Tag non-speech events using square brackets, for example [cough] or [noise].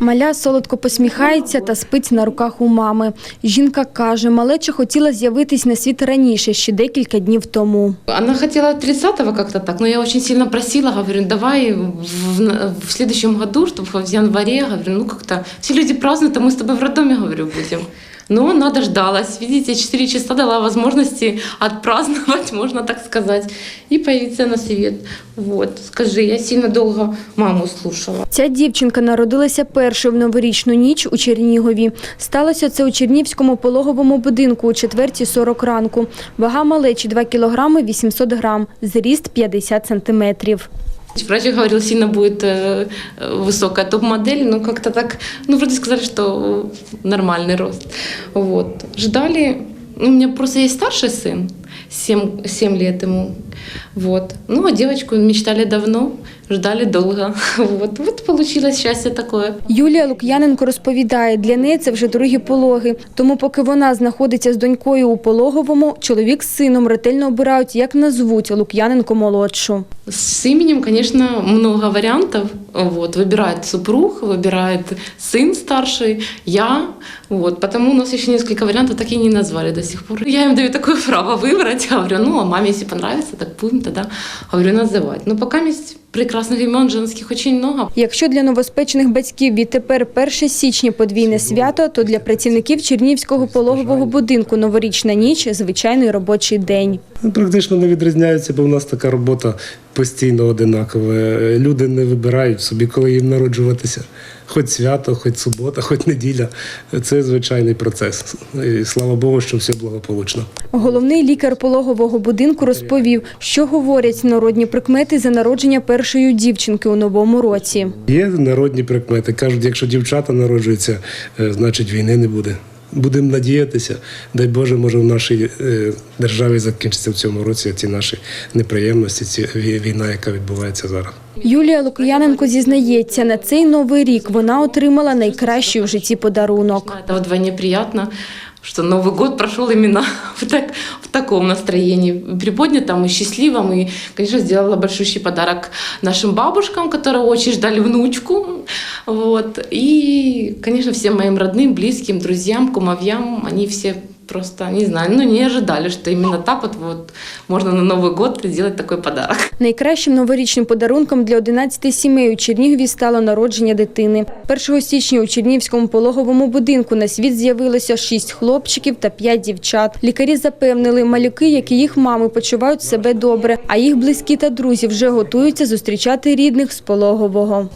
Маля солодко посміхається та спить на руках у мами. Жінка каже, малеча хотіла з'явитись на світ раніше, ще декілька днів тому. Она хотела 30-го как-то так, но я очень сильно просила, говорю, давай в, в- следующем году, чтобы в январе, говорю, ну как-то все люди празднуют, а мы с тобой в роддоме, говорю, будем. Но она дождалась, видите, 4 часа дала возможности отпраздновать, [laughs] можно так сказать, и появиться на свет. Вот, скажи, я сильно долго маму слушала. Ця дівчинка народилася першою в новорічну ніч у Чернігові. Сталося це у Чернівському пологовому будинку о 4.40 ранку. Вага малечі 2 кілограми 800 грам, зріст 50 сантиметрів. Врач говорил, сильно будет э, э, высокая топ-модель, но как-то так, ну, вроде сказали, что нормальный рост. Вот. Ждали, ну, у меня просто есть старший сын, 7, 7 лет ему. Вот. Ну, а девочку мечтали давно, ждали долго. [laughs] Вот, вот получилось счастье такое. Юлія Лук'яненко розповідає, для неї це вже другі пологи. Тому поки вона знаходиться з донькою у пологовому, чоловік з сином ретельно обирають, як назвуть Лук'яненко молодшу. С именем, конечно, много вариантов. Вот, выбирает супруг, выбирает сын старший, я. Вот, потому у нас еще несколько вариантов так и не назвали до сих пор. Я им даю такое право выбрать. Говорю, ну, а маме, если понравится, так будем тогда, говорю, называть. Но пока есть прекрасных имен женских очень много. Якщо для новоспечених батьків відтепер 1 січня подвійне свято, то для працівників Чернівського пологового будинку новорічна ніч звичайний робочий день. Ну, Практично не відрізняються, бо в нас така робота постійно одинакова. Люди не вибирають собі, коли їм народжуватися. Хоч свято, хоч субота, хоч неділя. Це звичайний процес. І слава Богу, що все благополучно. Головний лікар пологового будинку розповів, що говорять народні прикмети за народження першої дівчинки у новому році. Є народні прикмети. Кажуть, якщо дівчата народжуються, е, значить війни не буде Будемо надіятися. Дай Боже, може в нашій е, державі закінчиться в цьому році ці наші неприємності, ці вій- війна, яка відбувається зараз. Юлія Лук'яненко зізнається, на цей новий рік вона отримала найкращий у житті подарунок. Это вдвойне приятно, что Новый год прошел именно [laughs] в, так, в таком настроении, приподнятом и счастливом. И, конечно, сделала большущий подарок нашим бабушкам, которые очень ждали внучку. Вот. И, конечно, всем моим родным, близким, друзьям, кумовьям, они все просто, не знаю, ну не ожидали, что именно так вот, вот можно на Новый год сделать такой подарок. Найкращим новорічним подарунком для 11 сімей у Чернігові стало народження дитини. 1 січня у Чернігівському пологовому будинку на світ з'явилося 6 хлопчиків та 5 дівчат. Лікарі запевнили, малюки, як і їх мами, почувають себе добре, а їх близькі та друзі вже готуються зустрічати рідних з пологового.